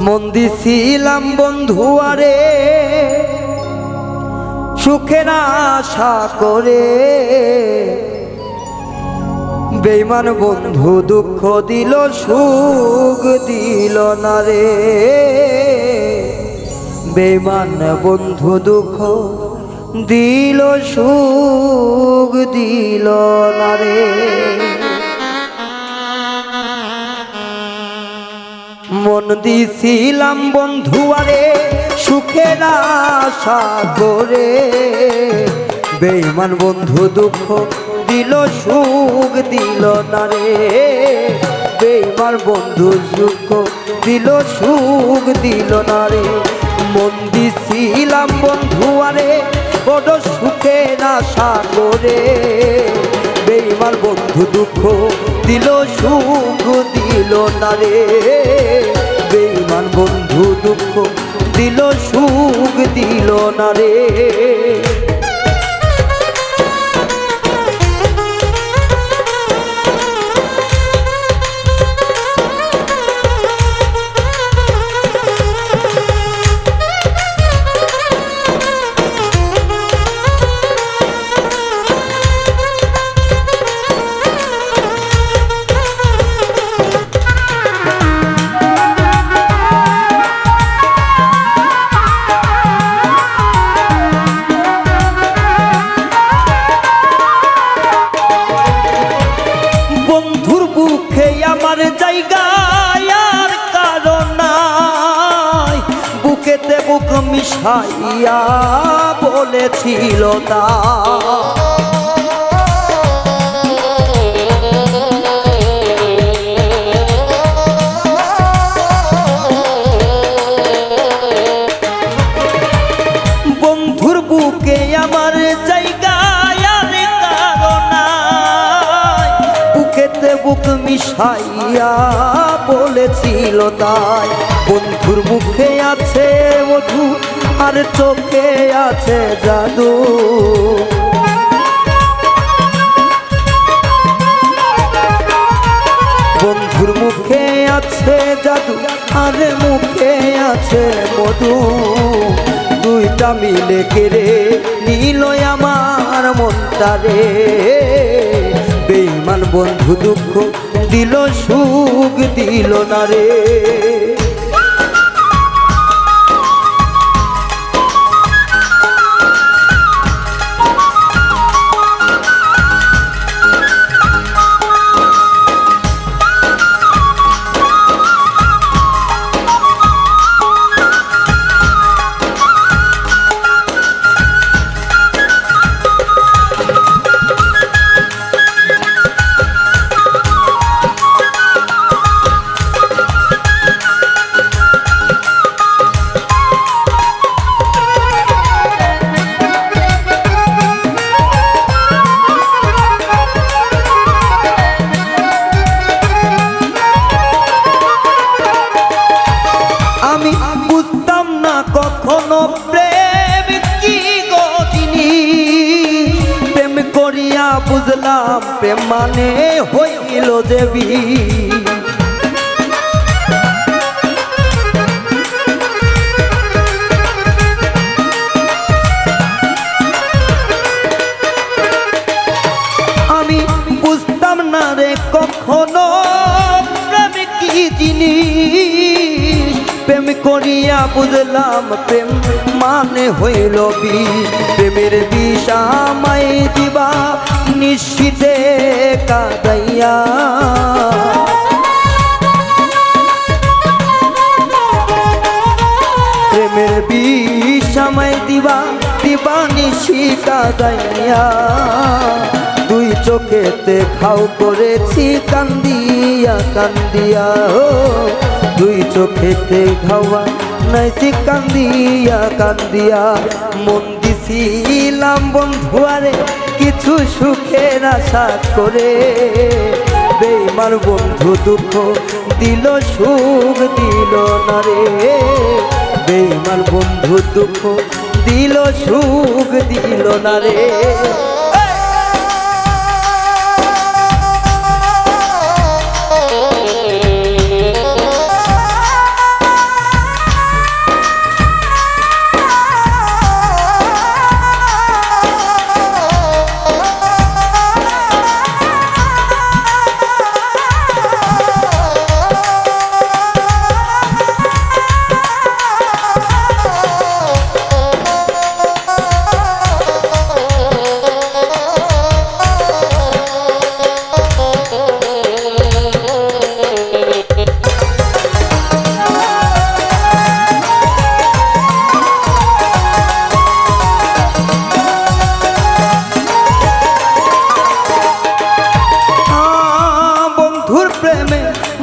মন দিছিলাম বন্ধু আরে, সুখের আশা করে। বেইমান বন্ধু দুঃখ দিল, সুখ দিল না রে। বেইমান বন্ধু দুঃখ দিল, সুখ দিল না রে। মন দিছিলাম বন্ধু আরে সুখের আশা করে বেইমান বন্ধু দুঃখ দিল, সুখ দিল না রে। বেইমান বন্ধু সুখ দিল সুখ দিল না রে। মন দিছিলাম বন্ধু আরে, বড় সুখের আশা করে বেইমান বন্ধু দুঃখ দিল, সুখ দিল না রে। বেইমান বন্ধু দুঃখ দিল, সুখ দিল না রে। বুক মিশাইয়া বলেছিল তা। বুকে জায়গায় বুকেতে বুক মিশাইয়া বলেছিল তাই। বন্ধুর মুখে আছে মধু আর চোখে আছে জাদু। বন্ধুর মুখে আছে জাদু, আর মুখে আছে মধু। দুইটা মিলে কেড়ে নিল আমার মনটা রে। বেইমান বন্ধু দুঃখ দিল, সুখ দিল না রে। প্রেম মানে হইল দেবী। আমি বুঝতাম না রে কখনো প্রেম কি জিনিস? প্রেম করিয়া বুঝলাম প্রেম মানে হইল বিষ প্রেমের বিষ আমায় দিবা নিশ্চিতে কাদাইয়া। প্রেমের বিষ আমায় দিবা দিবা নিশি কাদাইয়া। দুই চোখেতে খাও করেছি কান্দিয়া কান্দিয়া, ও। দুই চোখেতে খাওয়া নাইছি কান্দিয়া কান্দিয়া। মন দিছিলাম বন্ধুয়ারে কিছু সুখের আশা করে বেমার বন্ধু দুঃখ দিল, সুখ দিল না রে। বেমার বন্ধু দুঃখ দিল, সুখ দিল না রে।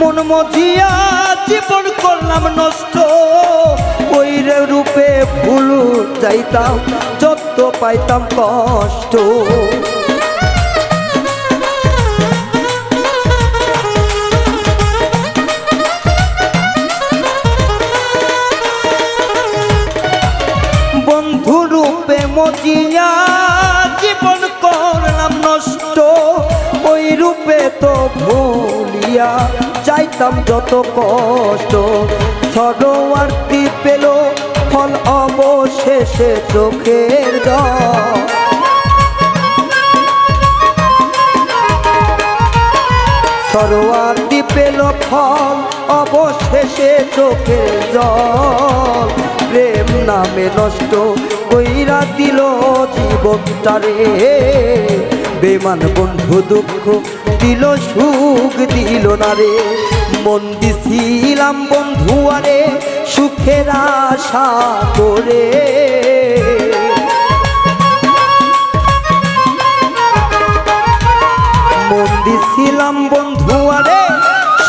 মজিয়া জীবন করলাম নষ্ট। ওই রূপে ভুল যাইতাম যত পাইতাম, কষ্ট। বন্ধু রূপে মজিয়া জীবন করলাম নষ্ট। ওই রূপে তো ভুলিয়া চাইতাম যত কষ্ট। সরোয়ার্তি পেল? ফল অবশেষে চোখের জল। সরোয়ার্তি পেল? ফল অবশেষে চোখের জল। প্রেম নামে নষ্ট কইরা দিল জীবনটারে। বেমান বন্ধু দুঃখ দিল, সুখ দিল না রে। মন দিছিলাম বন্ধু আরে, সুখের আশা করে। মন দিছিলাম বন্ধু আরে,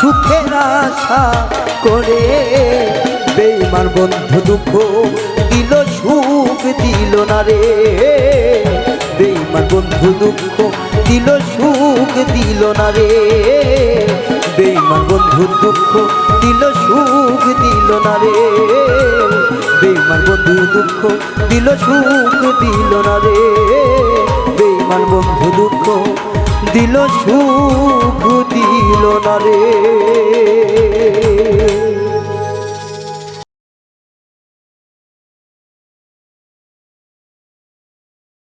সুখের আশা করে। বেইমান বন্ধু দুঃখ দিল, সুখ দিল না রে। বেইমান বন্ধু দুঃখ, দিল সুখ, দিল না রে। বেইমান বন্ধু দুঃখ, দিল সুখ, দিল না রে। বেইমান বন্ধু দুঃখ, দিল সুখ, দিল না রে। বেইমান বন্ধু দুঃখ, দিল সুখ, দিল না রে।